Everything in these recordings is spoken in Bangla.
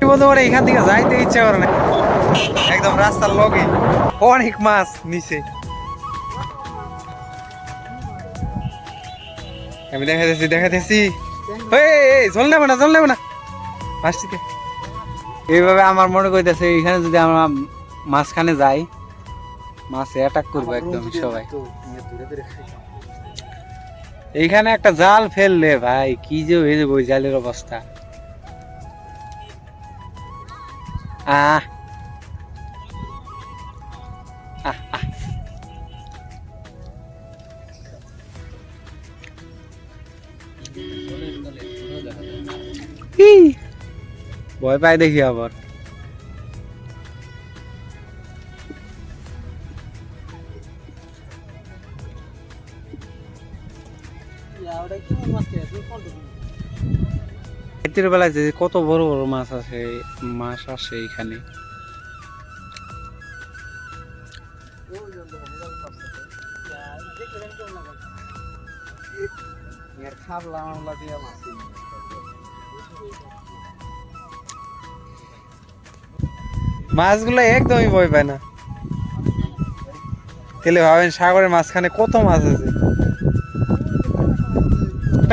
করে এখান থেকে যাইতে ইচ্ছা করে না। একদম রাস্তার লগে অনেক মাছ নিচে আমি দেখাতেছি দেখাতেছি এই জল নেবে না জল নেবে না। মাছটিতে এইভাবে আমার মনে করতেছে এখানে যদি আমরা মাঝখানে যাই মাছ অ্যাটাক করব একদম সবাই। এইখানে একটা জাল ফেললে ভাই কি যে হয়ে যাবে ওই জালের অবস্থা। আহ আহ, আহ। ই, ভয় পাই দেখি আবার রাতের বেলায় যে কত বড় বড় মাছ আছে মাছ আসে এখানে মাছগুলো একদমই ভয় পায় না। তাহলে ভাবেন সাগরের মাঝখানে কত মাছ আছে?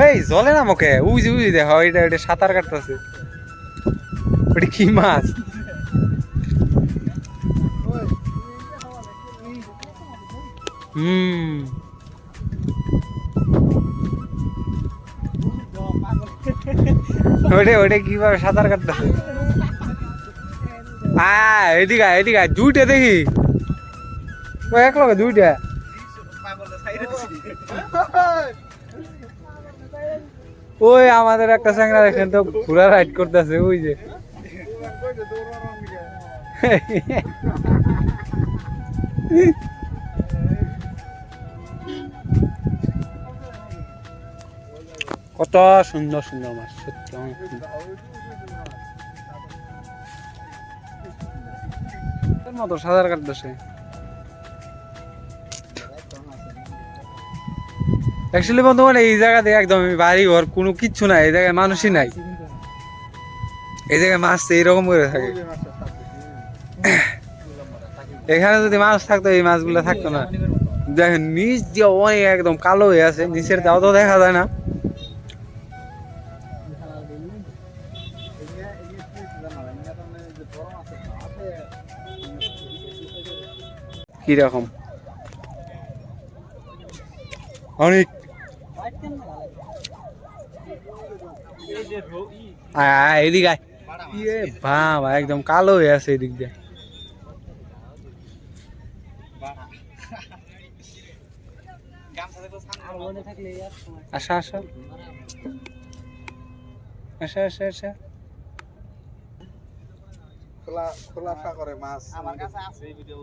এই জলে না মুখে? উজি উজি দেখো এটা এটা সাঁতার কাটতেছে। ওটা কি মাছ? হুম। ওটা ওটা কীভাবে সাঁতার কাটতেছে? আয় এদিকে এদিকে দুইটা দেখি। ও এক লগে দুইটা। ওই আমাদের একটা চ্যাংরা এখানে তো, ঘোড়া রাইড করতেছে, ওই যে। কত সুন্দর সুন্দর মাছ, সত্যি অনেক মতো সাঁতার কাটতেছে। অ্যাকচুয়ালি বন্ধুগণ, এই জায়গাতে একদম বাড়ি ঘর কোনো কিচ্ছু নাই, এই জায়গায় মানুষই নাই। এই জায়গায় মাছ এইরকম করে থাকে। এখানে যদি মাছ থাকতো, এই মাছগুলো থাকতো না। দেখেন, নিচ দিয়ে অনেক একদম কালো হয়ে আছে, নিচের দাও তো দেখা যায় না। কীরকম? অনেক এদিকে আয়। ইয়ে বাবা একদম কালো হয়ে আছে এদিক দিয়ে। আসা আসা। আসা আসা আসা। খোলা খোলা সাগরে মাছ। আমার কাছে আছে। এই ভিডিও